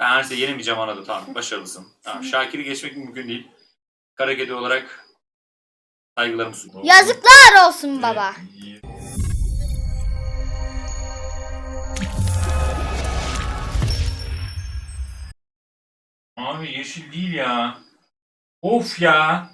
Ben her şeyi yenemeyeceğim anladım. Tamam başarılısın. Tamam Şakir'i geçmek mümkün değil. Kara kedi olarak saygılarımı sunuyorum. Yazıklar olsun baba. Evet. Abi yeşil değil ya. Of ya.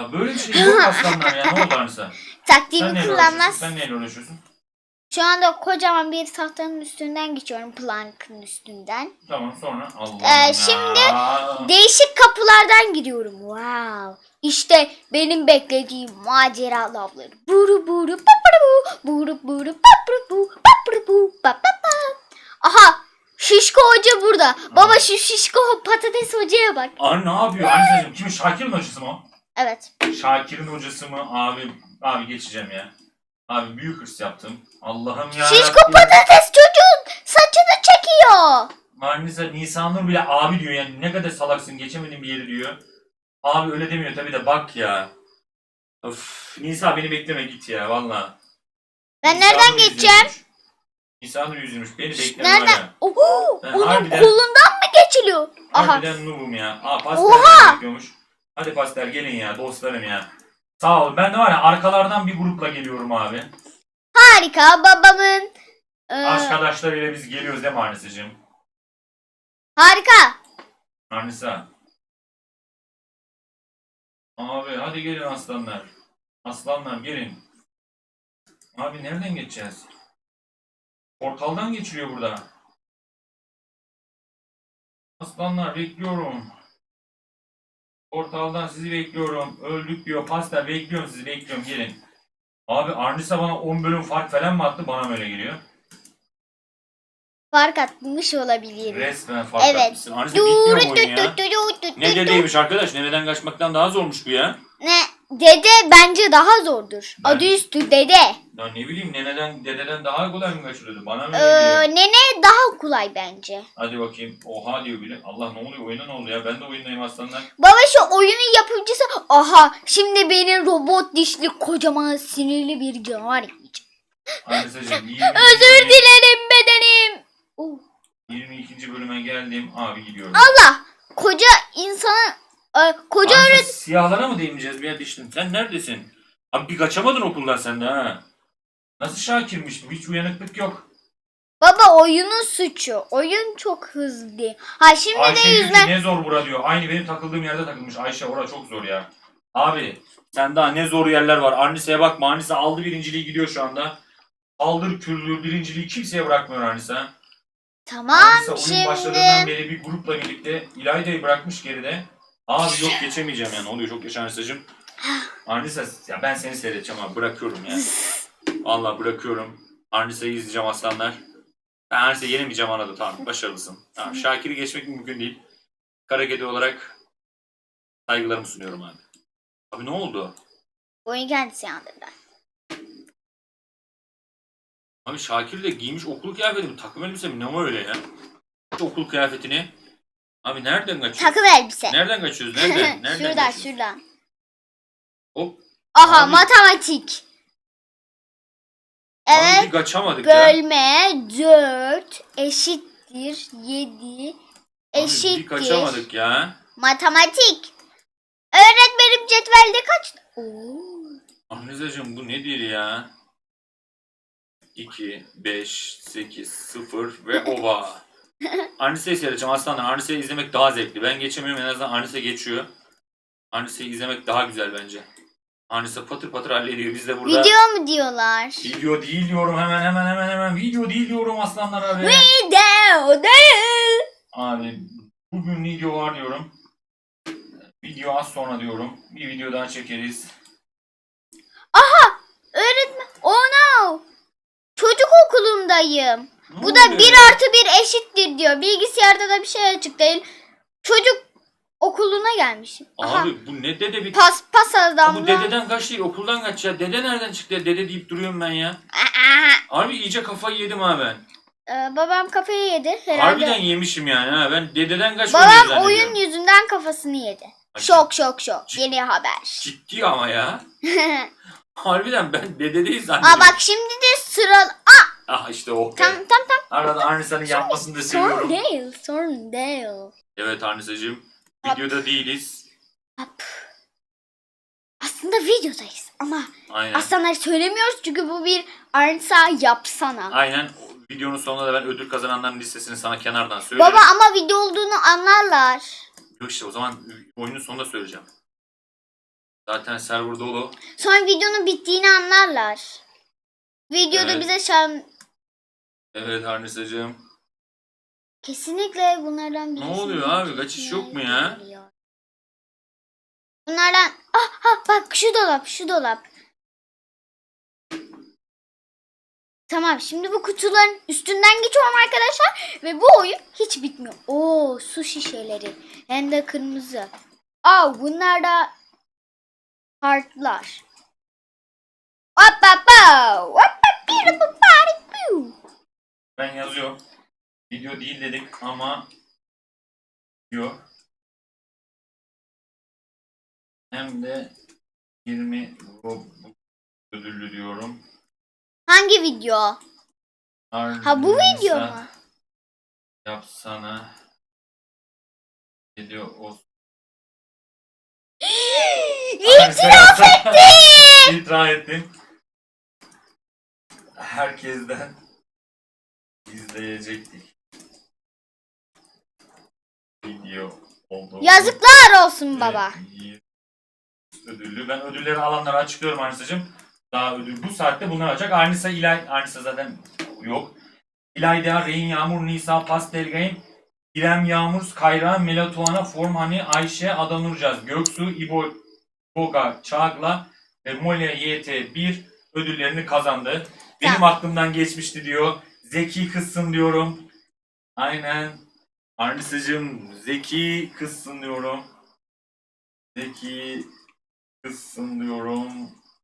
Ya böyle bir şey yok aslanlar ya. Ne oldu Arnisa? Sen Taktiğimi neyle uğraşıyorsun? kullanmaz. Sen neyle uğraşıyorsun? Şu anda kocaman bir tahtanın üstünden geçiyorum. Plankın üstünden. Tamam sonra. Allah Ee, şimdi. Değişik kapılardan giriyorum. Wow. İşte benim beklediğim macera avları. Buru buru papuru bu. Buru buru papuru bu. Papuru bu. Pa pa pa. Aha. Şişko hoca burada. Baba şu şişko patates hocaya bak. Abi ne yapıyor Arnisa'cığım? Kimin Şakir'in hocası mı o? Evet. Şakir'in hocası mı? Abi abi geçeceğim ya. Abi büyük hırs yaptım. Allah'ım ya. Şişko patates çocuğun saçını çekiyor. Marnisa Nisanur bile abi diyor yani ne kadar salaksın geçemediğin bir yeri diyor. Abi öyle demiyor tabi de bak ya. Of Nisa beni bekleme git ya valla. Ben Nisanur nereden geçeceğim? Nisanur yüzüyormuş beni bekleme Nereden? hala. Oho, Ben onun harbiden- kolundan mı geçiliyor? Aha. Harbiden noobum ya. Aa pastel Oha! bekliyormuş. Hadi pastel gelin ya dostlarım ya. Sağ ol. Ben de var ya arkalardan bir grupla geliyorum abi. Harika babamın. e, Arkadaşlarıyla biz geliyoruz değil mi Arnisa'cığım? harika. Arnisa. Abi hadi gelin aslanlar. Aslanlar gelin. Abi nereden geçeceğiz? Portaldan geçiliyor burada. Aslanlar bekliyorum. Portaldan sizi bekliyorum. Öldük diyor. Pastel bekliyorum sizi bekliyorum gelin. Abi Arnisa bana 10 bölüm fark falan mı attı? Bana mı öyle geliyor? Fark atmış olabilir. Resmen fark Evet. atmışsın. Arnisa bitmiyor mu oyun ya? Ne dedeymiş arkadaş? Nereden kaçmaktan daha zormuş bu ya. Ne? Dede bence daha zordur. Ben- Adı üstü dede. Ya ne bileyim neneden dededen daha kolay mı kaçırıyordu? Bana mı Ee, öyle geliyor? nene daha kolay bence. Hadi bakayım. Oha diyor bile. Allah ne oluyor? Oyuna ne oldu ya? Ben de oyundayım aslanlar. Baba şu oyunun yapımcısı aha şimdi beni robot dişli kocaman sinirli bir canavar 22. Özür dilerim bedenim. Oh. 22. bölüme geldim. Abi gidiyorum. Allah koca insanı e, koca Anisa, öğret siyahlara mı değmeyeceğiz bir yer diştin? Sen neredesin? Abi bir kaçamadın okuldan sen de ha. Nasıl Şakir'miş bu? Hiç uyanıklık yok. Baba oyunun suçu. Oyun çok hızlı. Ha şimdi Ayşe de diyor yüzme. ne zor bura diyor. Aynı benim takıldığım yerde takılmış. Ayşe orada çok zor ya. Abi sen daha ne zor yerler var. Arnisa'ya bakma. Arnisa aldı birinciliği gidiyor şu anda. Aldır küllü birinciliği kimseye bırakmıyor Arnisa. Tamam Arnisa oyun şimdi. başladığından beri bir grupla birlikte İlayda'yı bırakmış geride. Abi yok geçemeyeceğim yani. Oluyor çok geç Arnisa'cığım. Arnisa ya ben seni seyredeceğim abi. Bırakıyorum ya. Vallahi bırakıyorum. Arnisa'yı izleyeceğim aslanlar. Ben Arnisa'yı yenemeyeceğim anladım. Tamam başarılısın. Tamam Şakir'i geçmek mümkün değil. Kara kedi olarak saygılarımı sunuyorum abi. Abi ne oldu? Oyun kendisi yandırdı. Abi Şakir de giymiş okul kıyafeti mi? Takım elbise mi? Ne var öyle ya? Okul kıyafetini. Abi nereden kaçıyoruz? Takım elbise. Nereden kaçıyoruz? Nereden? Nereden şuradan kaçıyoruz? şuradan. Hop. Aha Abi. matematik. Abi Evet. bir kaçamadık ya. Bölme 4 eşittir 7 Abi bir eşittir kaçamadık ya. matematik. Öğretmenim cetvelde kaç? Oo. Ahrizacığım bu nedir ya? 2, 5, 8, 0 ve ova. Arnise'yi seyredeceğim aslanlar. Arnise'yi izlemek daha zevkli. Ben geçemiyorum en azından Arnise geçiyor. Arnise'yi izlemek daha güzel bence. Arnise patır patır hallediyor. Biz de burada... Video mu diyorlar? Video değil diyorum hemen hemen hemen hemen. Video değil diyorum aslanlar abi. Video değil. Abi bugün video var diyorum. Video az sonra diyorum. Bir video daha çekeriz. Öğretmen. Oh no. Çocuk okulundayım. Ne Bu da oluyor 1 ya? artı 1 eşittir diyor. Bilgisayarda da bir şey açık değil. Çocuk okuluna gelmişim. Aha. Abi bu ne dede bir... Pas pas adamla. bu dededen kaç değil okuldan kaç ya. Dede nereden çıktı ya? Dede deyip duruyorum ben ya. Harbi iyice kafayı yedim ha ben. Ee, babam kafayı yedi herhalde. Harbiden yemişim yani ha. Ben dededen kaçmadım Babam oyun yüzünden kafasını yedi. Ay, Şok şok şok. Cid- Yeni haber. Ciddi ama ya. Harbiden ben dede değil zannediyorum. Aa bak şimdi de sıra... Aa! Ah işte o. Tam tam tam. Arada Arnisa'nın yapmasını da seviyorum. değil. Sorun değil. Evet Arnisa'cığım. Videoda değiliz. Hop. Aslında videodayız ama Aynen. aslanları söylemiyoruz çünkü bu bir Arnsa yapsana. Aynen. Videonun sonunda da ben ödül kazananların listesini sana kenardan söylerim. Baba ama video olduğunu anlarlar. Yok işte o zaman oyunun sonunda söyleyeceğim. Zaten server dolu. Sonra videonun bittiğini anlarlar. Videoda Evet. bize şan... Evet Arnisa'cığım. Kesinlikle bunlardan birisi. oluyor abi? Kaçış yok mu ya? Bunlardan... Ah, ah bak şu dolap şu dolap. Tamam şimdi bu kutuların üstünden geçiyorum arkadaşlar. Ve bu oyun hiç bitmiyor. Oo su şişeleri. Hem de kırmızı. Aa bunlar da kartlar. Hop hop hop. Hop hop bir piu. Ben yazıyorum. Video değil dedik ama video hem de 20 Robux ödüllü diyorum. Hangi video? Ha bu video mu? Yapsana. Video o. İtiraf etti. İtiraf ettim. Herkesten izleyecektik. Video oldu. Yazıklar olsun baba. Evet, ödüllü. Ben ödülleri alanları açıklıyorum Arnisa'cığım. Daha ödül bu saatte bunlar alacak. Arnisa İlay, Arnisa zaten yok. İlayda, Rehin Yağmur, Nisa, Pastel Game, İrem Yağmur, Kayra, Melatuana, Formani, Ayşe, Ada Nurcaz, Göksu, İbo, Boga, Çağla ve Molya YT1 ödüllerini kazandı. Benim aklımdan geçmişti diyor. Zeki kızsın diyorum. Aynen. Arnisa'cığım zeki kızsın diyorum. Zeki kızsın diyorum.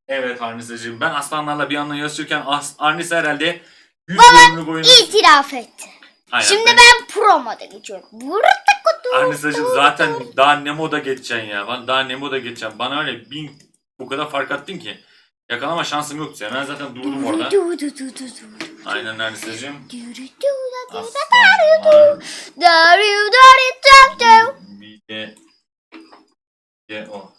Evet Arnisa'cığım. Ben aslanlarla bir yandan yazışırken As- Arnisa herhalde 100 bölümlük oyunu... İtiraf etti. Aynen, Şimdi ben- ben pro moda geçiyorum. Arnisa'cığım zaten daha ne moda geçeceksin ya. Ben daha ne moda geçeceğim. Bana öyle bin bu kadar fark attın ki. Yakalama şansım yoktu ya. Ben zaten durdum orada. Du, du, du, du, du. Aynen da. Aslanlar bir de bir de o.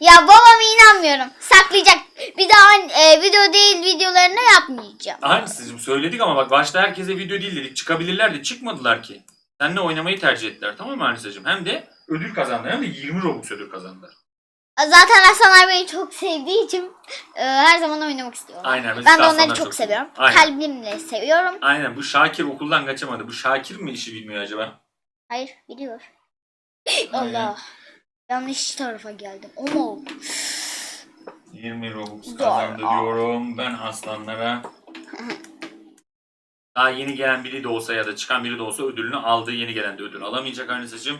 Ya babama inanmıyorum. Saklayacak. Bir daha e, video değil videolarını yapmayacağım. Arnisa'cığım söyledik ama bak başta herkese video değil dedik. Çıkabilirler de çıkmadılar ki. Seninle oynamayı tercih ettiler tamam mı Arnisa'cığım? Hem de ödül kazandılar. Hem de 20 Robux ödül kazandılar. Zaten aslanlar beni çok sevdiği için e, her zaman oynamak istiyorum. Aynen. biz Ben de onları çok seviyorum. Aynen. Kalbimle seviyorum. Aynen bu Şakir okuldan kaçamadı. Bu Şakir mi işi bilmiyor acaba? Hayır biliyor. Allah. Yanlış tarafa geldim. Ama 20 Robux Doğru. kazandı diyorum ben aslanlara. Daha yeni gelen biri de olsa ya da çıkan biri de olsa ödülünü aldı. Yeni gelen de ödül alamayacak Arnisa'cığım.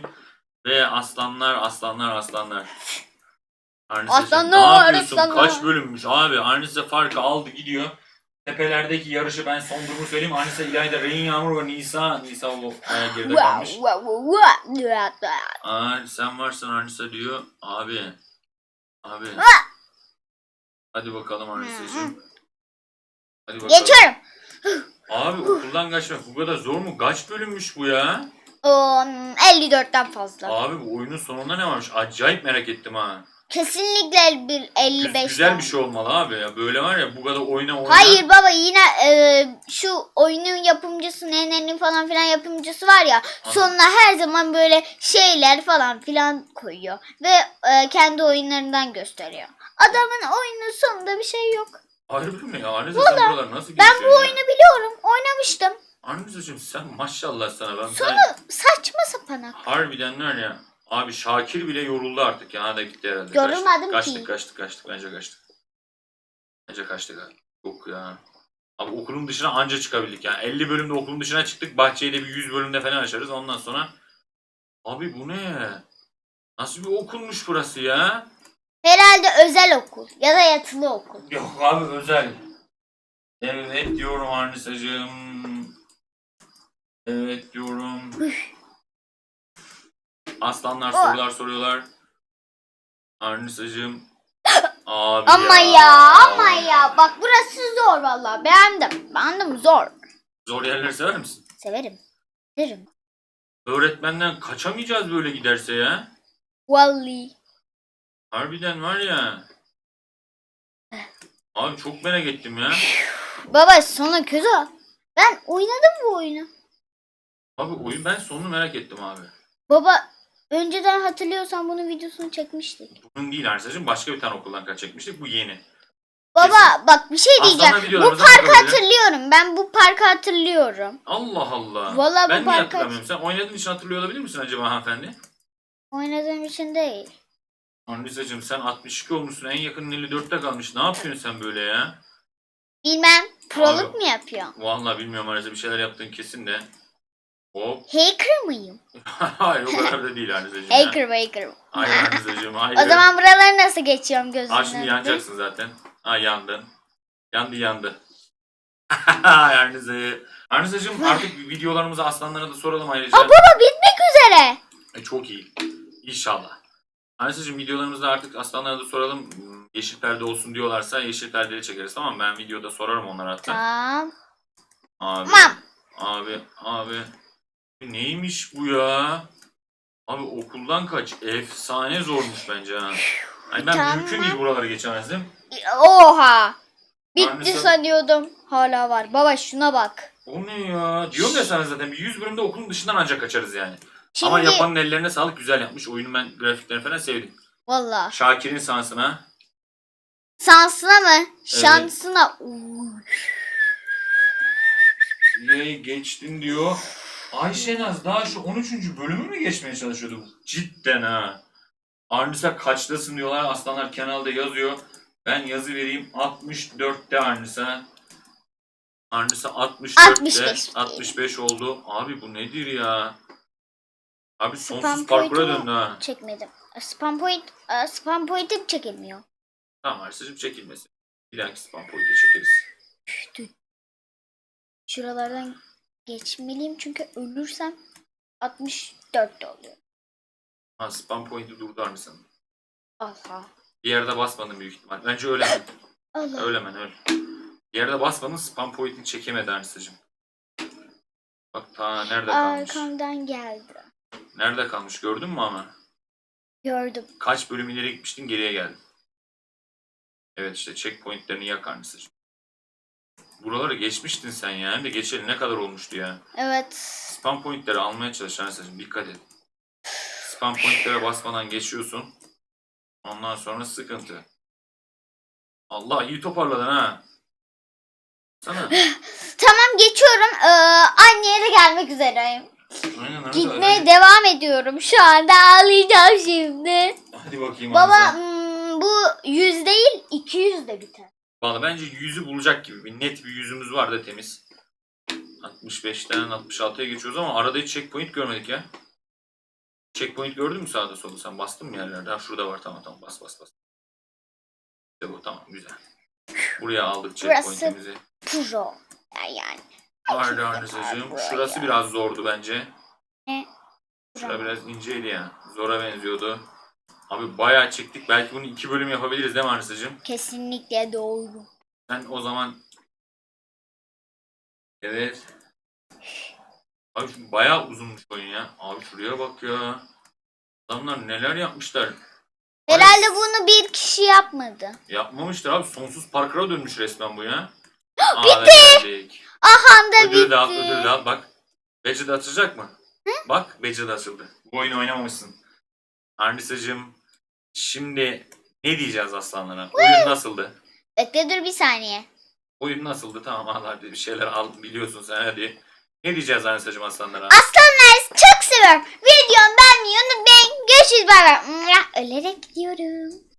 Ve aslanlar aslanlar aslanlar. Arnisa'cığım, Aslanlar, ne yapıyorsun? aslanlar. Kaç bölünmüş abi? Arnisa farkı aldı gidiyor. Tepelerdeki yarışı ben son durumu söyleyeyim. Arnisa İlayda, Rehin Yağmur ve Nisa. Nisa o bayağı geride wow, kalmış. wow, wow. Aa, sen varsın Arnisa diyor. Abi. Abi. Hadi bakalım Arnisa'cığım. Hadi bakalım. Geçiyorum. Abi okuldan kaçmak bu kadar zor mu? Kaç bölünmüş bu ya? Um, 54'ten fazla. Abi bu oyunun sonunda ne varmış? Acayip merak ettim ha. Kesinlikle bir Güz- 55 güzel bir şey olmalı abi ya. Böyle var ya bu kadar oyna oyna. Hayır baba yine e, şu oyunun yapımcısı nenenin falan filan yapımcısı var ya sonuna her zaman böyle şeyler falan filan koyuyor ve e, kendi oyunlarından gösteriyor. Adamın oyunun sonunda bir şey yok. Harbi mi ya? Arnisa sen buralar nasıl Ben geçiyorsun bu ya? oyunu biliyorum. Oynamıştım. Arnisa'cığım sen maşallah sana. Ben, Sonu ben saçma sapan. harbiden var ya. Abi Şakir bile yoruldu artık ya. Da gitti herhalde. Yorulmadım kaçtık, ki. Kaçtık kaçtık kaçtık. Bence kaçtık. Bence kaçtık abi. Yok ya. Abi okulun dışına anca çıkabildik ya. 50 bölümde okulun dışına çıktık. Bahçeyi de bir 100 bölümde falan açarız. Ondan sonra Abi bu ne? Nasıl bir okulmuş burası ya? Herhalde özel okul ya da yatılı okul. Yok abi özel. Evet diyorum Arnisa'cığım. Evet diyorum. Aslanlar sorular soruyorlar. Arnisa'cığım. Abi Ama ya ama ya. Bak burası zor valla. Beğendim. Beğendim zor. Zor yerleri sever misin? Severim. Severim. Öğretmenden kaçamayacağız böyle giderse ya. Vallahi. Harbiden var ya. Abi çok merak ettim ya. Baba sonu kötü. Ben oynadım bu oyunu. Abi oyun ben sonunu merak ettim abi. Baba önceden hatırlıyorsan bunun videosunu çekmiştik. Bunun değil Arsacığım başka bir tane okuldan kaçacakmıştık. Bu yeni. Baba bak bir şey diyeceğim. Bu videolarımıza parkı bakabilirim. hatırlıyorum. Ben bu parkı hatırlıyorum. Allah Allah. Vallahi bu ben niye parka- hatırlamıyorum? Sen oynadığın için hatırlıyor olabilir misin acaba hanımefendi? Oynadığım için değil. Anlisacığım sen 62 olmuşsun. En yakın 54'te kalmış. Ne yapıyorsun sen böyle ya? Bilmem. Proluk Abi. mu yapıyorum? Vallahi bilmiyorum Arisa bir şeyler yaptığın kesin de. Hop. Hacker mıyım? hayır o kadar da değil ya. Hacker hacker. Hayır Arnisacığım hayır. O zaman buraları nasıl geçiyorum gözümün Ha şimdi yanacaksın zaten. Ha yandın. Yandı yandı. Arnisa'yı. Arnisa'cığım artık videolarımızı aslanlara da soralım ayrıca. Aa, baba bitmek üzere. E, çok iyi. İnşallah. Arnisa'cığım videolarımızda artık aslanlara da soralım. Hmm, Yeşil perde olsun diyorlarsa yeşil perdeli çekeriz tamam mı? Ben videoda sorarım onlara hatta. Tamam. Abi. Tamam. Abi, abi. Neymiş bu ya? Abi okuldan kaç? Efsane zormuş bence ha. Ay ben Tamam. mümkün değil buraları geçemezdim. Oha. Bitti Annesi- sanıyordum. Hala var. Baba şuna bak. O ne ya? Diyorum ya sana zaten bir 100 bölümde okulun dışından ancak kaçarız yani. Şimdi Ama yapanın ellerine sağlık güzel yapmış. Oyunun ben grafiklerini falan sevdim. valla Şakir'in sansına. şansına mı? Şansına. Uuu. Ye geçtin diyor. Ayşenaz daha şu 13. bölümü mü geçmeye çalışıyordu? Cidden ha. Arnisa kaçtasın diyorlar. Aslanlar kanalda yazıyor. Ben yazı vereyim. 64'te Arnisa. Arnisa 64'te. 65. 65 oldu. Abi bu nedir ya? Abi Spam sonsuz parkura boyutu- döndü ha. Çekmedim. Spam point, e, spam point'im çekilmiyor. Tamam Arsacığım çekilmesin. Bir dahaki spam point'e çekeriz. Şuralardan geçmeliyim çünkü ölürsem 64 oluyor. Ha spam point'i durdu Arnisa'nın. Allah. Bir yerde basmadın büyük ihtimal. Bence öyle mi? Allah. Öyle men öyle. Bir yerde basmadın spam point'ini çekemedi Anisa'cığım. Bak ta nerede kalmış? Arkamdan geldi. Nerede kalmış gördün mü ama? Gördüm. Kaç bölüm ileri gitmiştin geriye geldin. Evet işte checkpointlerini yak Anisa'cığım. Buraları geçmiştin sen ya. Hem de geçeli ne kadar olmuştu ya. Evet. Spam pointleri almaya çalış. Dikkat et. Spam pointlere basmadan geçiyorsun. Ondan sonra sıkıntı. Allah iyi toparladın ha. Sana. Tamam geçiyorum. Ee, anneye de gelmek üzereyim. Aynen. Gitmeye devam ediyorum. Şu anda ağlayacağım şimdi. Hadi bakayım Baba Arisa. hmm, bu 100 değil 200 de biter. Valla bence yüzü bulacak gibi. Bir net bir yüzümüz var da temiz. 65'ten 66'ya geçiyoruz ama arada hiç checkpoint görmedik ya. Checkpoint gördün mü sağda solda sen? Bastın mı yerlerde? Ha şurada var tamam tamam bas bas bas. İşte bu tamam güzel. Buraya aldık Burası- checkpoint'imizi. Pro. Yani. Vardı Arnisa'cığım. Şurası biraz zordu bence. Ne? Şura biraz inceydi ya. Zora benziyordu. Abi bayağı çektik. Belki bunu iki bölüm yapabiliriz değil mi Arnisa'cığım? Kesinlikle doğru. Sen o zaman Evet. Abi şu bayağı uzunmuş oyun ya. Abi şuraya bak ya. Adamlar neler yapmışlar. Herhalde bunu bir kişi yapmadı. Yapmamışlar abi. Sonsuz parkura dönmüş resmen bu ya. Bitti. Aha da Ödülü de al, bitti. ödülü de al. Bak. Badge de açılacak mı? Bak Badge de açıldı. Bu oyunu oynamamışsın. Arnisa'cığım. Şimdi ne diyeceğiz aslanlara? Oyun nasıldı? Bekle dur bir saniye. Oyun nasıldı? Tamam al hadi bir şeyler al biliyorsun sen hadi. Ne diyeceğiz Arnisa'cığım aslanlara? Aslanlar çok seviyorum. Videomu beğenmeyi unutmayın. Görüşürüz bay bay. Ölerek gidiyorum.